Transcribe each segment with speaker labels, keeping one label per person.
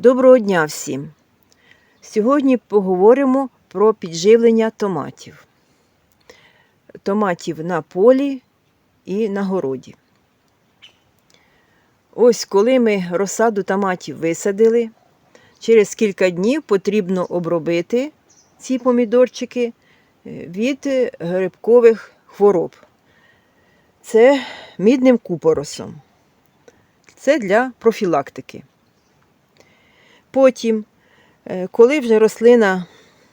Speaker 1: Доброго дня всім! Сьогодні поговоримо про підживлення томатів. Томатів на полі і на городі. Ось коли ми розсаду томатів висадили, через кілька днів потрібно обробити ці помідорчики е, від е, грибкових хвороб. Це мідним купоросом. Це для профілактики. Потім, е, коли вже рослина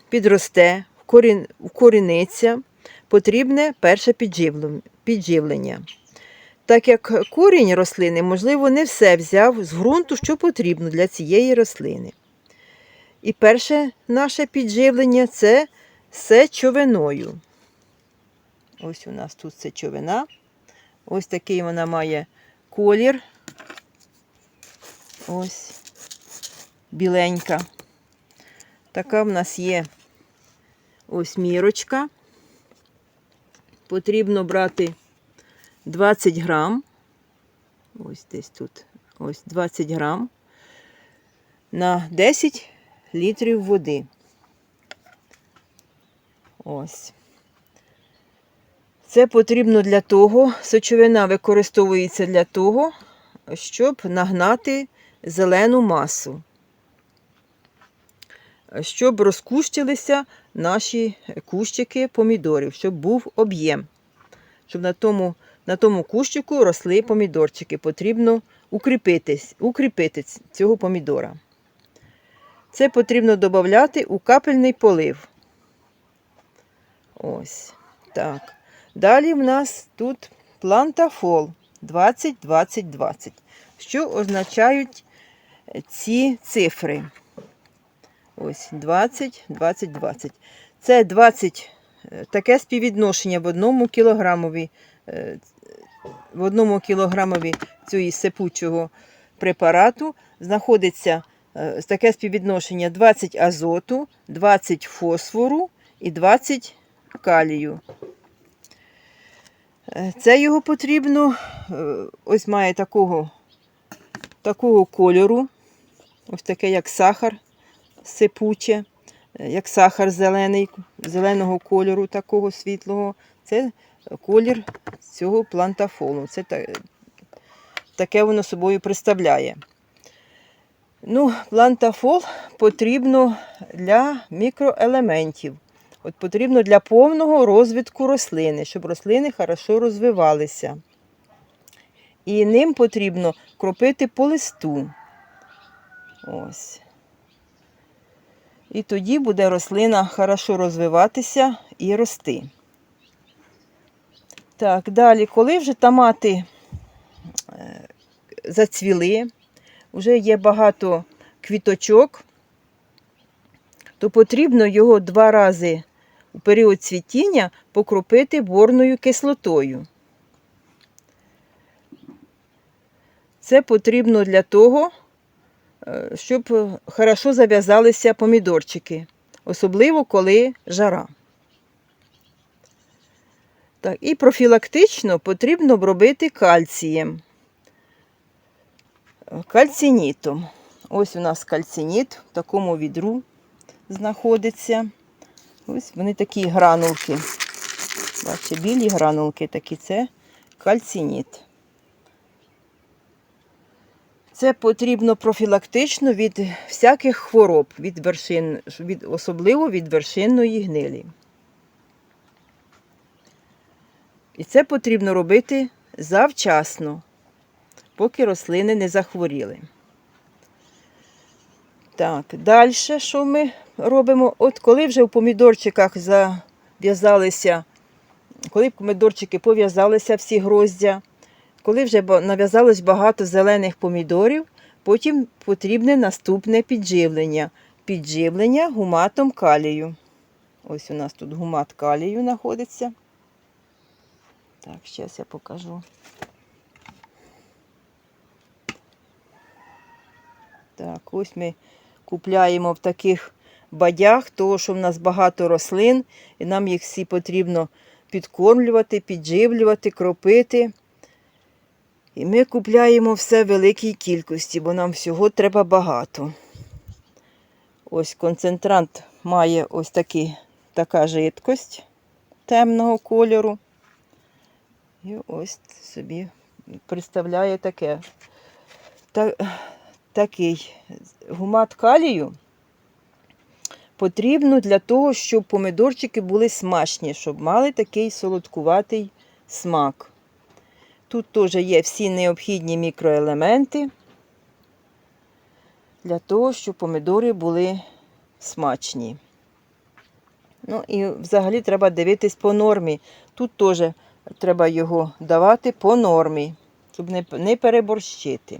Speaker 1: підросте, вкорін- вкоріниться, потрібне перше підживлення. Так як корінь рослини, можливо, не все взяв з ґрунту, що потрібно для цієї рослини. І перше наше підживлення це сечовиною. Ось у нас тут сечовина. Ось такий вона має колір. Ось біленька. Така в нас є ось мірочка. Потрібно брати 20 грам. Ось десь тут. Ось 20 грам на 10 літрів води. Ось. Це потрібно для того, сочовина використовується для того, щоб нагнати зелену масу, щоб розкущилися наші кущики помідорів, щоб був об'єм. Щоб на тому, на тому кущику росли помідорчики. Потрібно укріпитись, укріпити цього помідора. Це потрібно додати у капельний полив. Ось. Так. Далі в нас тут плантафол 20-20-20. Що означають ці цифри? Ось 20, 20, 20. Це 20 е, таке співвідношення в одному кілограмові, е, в одному кілограмові цього сипучого препарату знаходиться е, таке співвідношення 20 азоту, 20 фосфору і 20 калію. Це його потрібно, ось має такого, такого кольору, ось таке, як сахар сипуче, е, як сахар зелений, зеленого кольору, такого світлого. Це колір цього плантафолу. Це та- таке воно собою представляє. Ну, плантафол потрібно для мікроелементів. От потрібно для повного розвитку рослини, щоб рослини хорошо розвивалися. І ним потрібно кропити по листу. Ось. І тоді буде рослина хорошо розвиватися і рости. Так, далі, коли вже томати е, зацвіли, вже є багато квіточок, то потрібно його два рази у період цвітіння покропити борною кислотою. Це потрібно для того, щоб хорошо зав'язалися помідорчики, особливо коли жара. Так, і профілактично потрібно обробити кальцієм. Е, Кальцинітом. Ось у нас кальциніт в такому відру знаходиться. Ось вони такі гранулки. Бачите, білі гранулки такі це кальциніт. Це потрібно профілактично від всяких хвороб, від вершин, від, особливо від вершинної гнилі. І це потрібно робити завчасно, поки рослини не захворіли. Так, далі що ми робимо? От коли вже в помідорчиках зав'язалися, коли помідорчики пов'язалися всі гроздя, коли вже нав'язалось багато зелених помідорів, потім потрібне наступне підживлення. Підживлення гуматом калію. Ось у нас тут гумат калію знаходиться. Так, зараз я покажу. Так, ось ми купляємо в таких бадях, тому що в нас багато рослин, і нам їх всі потрібно підкормлювати, підживлювати, кропити. І ми купляємо все в великій кількості, бо нам всього треба багато. Ось концентрант має ось такі, така жидкость темного кольору. І ось собі представляє таке. Та, такий гумат калію потрібно для того, щоб помидорчики були смачні, щоб мали такий солодкуватий смак. Тут теж є всі необхідні мікроелементи для того, щоб помидори були смачні. Ну і взагалі треба дивитись по нормі. Тут теж треба його давати по нормі, щоб не, переборщити.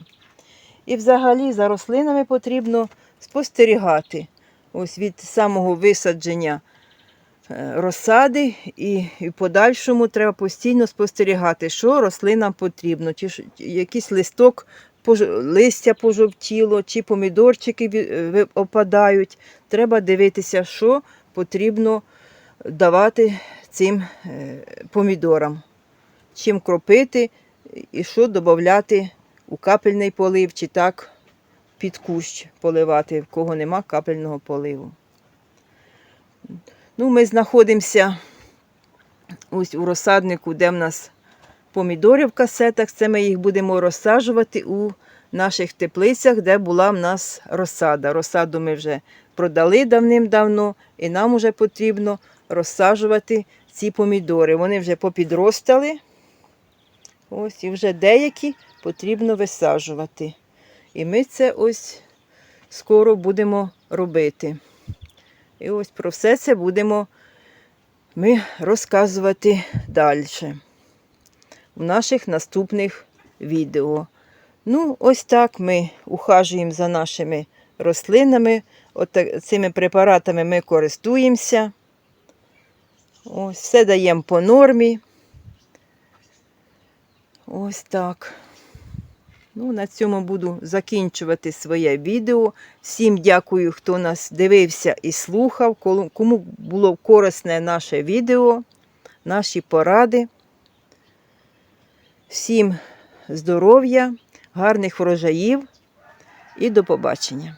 Speaker 1: І взагалі за рослинами потрібно спостерігати. Ось від самого висадження розсади і, в подальшому треба постійно спостерігати, що рослинам потрібно, чи якийсь листок, листя пожовтіло, чи помідорчики опадають. Треба дивитися, що потрібно давати цим е, помідорам, чим кропити і що додати у капельний полив, чи так під кущ поливати, в кого нема капельного поливу. Ну, ми знаходимося ось у розсаднику, де в нас помідори в касетах. Це ми їх будемо розсаджувати у наших теплицях, де була в нас розсада. Розсаду ми вже продали давним-давно, і нам вже потрібно розсаджувати ці помідори. Вони вже попідростали. Ось і вже деякі потрібно висаджувати. І ми це ось скоро будемо робити. І ось про все це будемо ми розказувати далі в наших наступних відео. Ну, ось так ми ухажуємо за нашими рослинами. От цими препаратами ми користуємося. Ось все даємо по нормі. Ось так. Ну, на цьому буду закінчувати своє відео. Всім дякую, хто нас дивився і слухав. Кому було корисне наше відео, наші поради. Всім здоров'я, гарних врожаїв і до побачення.